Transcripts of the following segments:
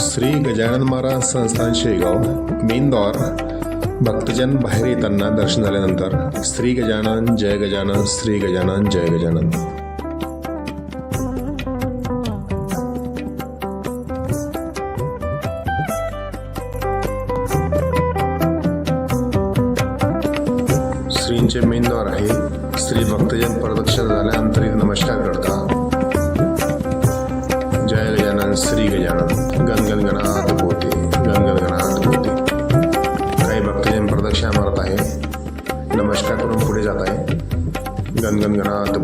श्री गजानन महाराज संस्थान शेगाव मेन भक्तजन बाहेर येताना दर्शन झाल्यानंतर श्री गजानन जय गजानन श्री गजानन जय गजानन. श्रींचे मेन द्वार आहे. श्री भक्तजन प्रदक्षिण झाल्यानंतर गणगण गणात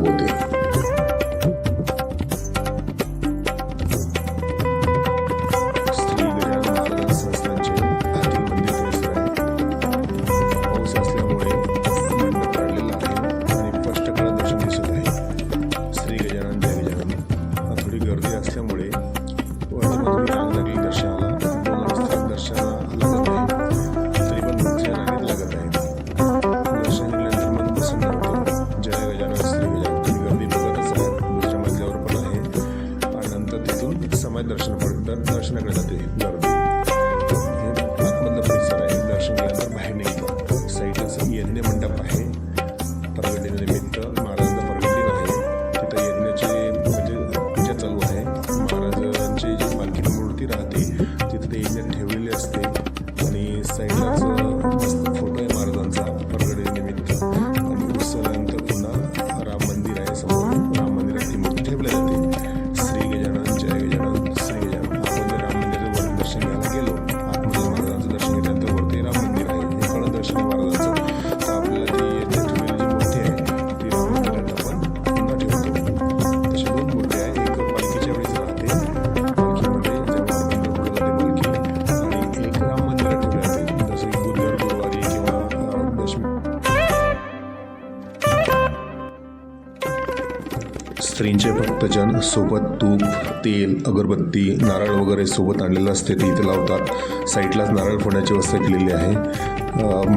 स्त्रींचे भक्तजन सोबत तूप तेल अगरबत्ती नारळ वगैरे सोबत आणलेलं असते. ते इथे लावतात. साईडलाच नारळ फोडण्याची व्यवस्था केलेली आहे.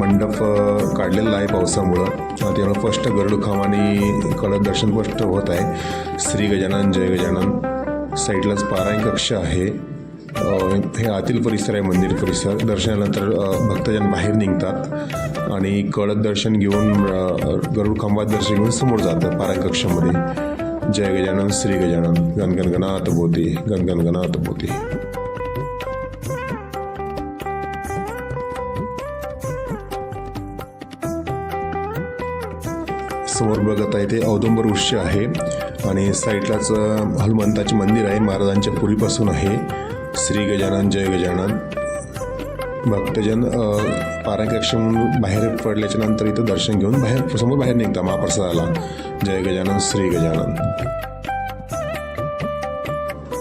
मंडप काढलेला आहे पावसामुळं. त्यामुळे स्पष्ट गरुडखाम आणि कडक दर्शन स्पष्ट होत आहे. श्री गजानन जय गजानन. साईडलाच पारायण कक्ष आहे. हे आतील परिसर आहे मंदिर परिसर. दर्शनानंतर भक्तजन बाहेर निघतात आणि कळत दर्शन घेऊन गरुड खांबात दर्शन घेऊन समोर जातात पारायण कक्षामध्ये. जय गजानन श्री गजानन गणगण गणात बोते गणगण समोर बघत आहे ते औदुंबर वृक्ष आहे आणि साईडलाच हनुमंताचे मंदिर आहे महाराजांच्या पुरीपासून आहे. श्री गजानन जय गजानन. भक्तजन पारायण बाहेर पडल्याच्या नंतर इथं दर्शन घेऊन बाहेर समोर बाहेर निघता महाप्रसादाला. जय गजानन श्री गजानन.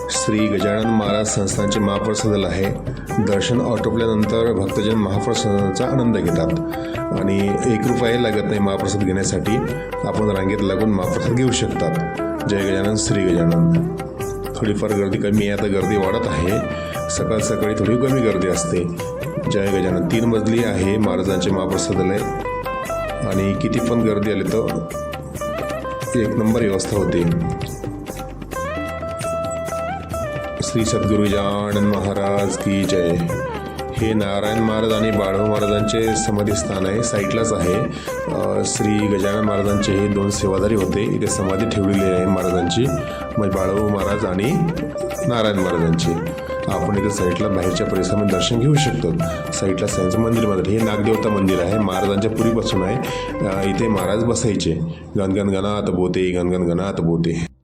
श्री गजानन महाराज संस्थानचे महाप्रसादाला आहे. दर्शन आटोपल्यानंतर भक्तजन महाप्रसादाचा आनंद घेतात. आणि एक रुपयाही लागत नाही महाप्रसाद घेण्यासाठी. आपण रांगेत लागून महाप्रसाद घेऊ शकतात. जय गजानन श्री गजानन. थोडीफार गर्दी कमी आहे आता गर्दी वाढत आहे. सकाळ सकाळी थोडी कमी गर्दी असते. जय गजानन तीन मजली आहे महाराजांचे महाप्रसादालय. आणि किती पण गर्दी आली तर एक नंबर व्यवस्था होती. श्री सद्गुरु गजानन महाराज की जय. हे नारायण महाराज आणि बाळव महाराजांचे समाधी स्थान आहे साईटलाच आहे. श्री गजानन महाराजांचे हे दोन सेवाधारी होते. इथे समाधी ठेवलेली आहे महाराजांची म्हणजे बाळव महाराज आणि नारायण महाराजांची. आपण इथे साईटला बाहेरच्या परिसरामध्ये दर्शन घेऊ शकतो. साईटला साईंचं मंदिरमध्ये हे नागदेवता मंदिर आहे. महाराजांच्या पुरीपासून आहे. इथे महाराज बसायचे. गणगण गणात बोते गणगण गणात बोते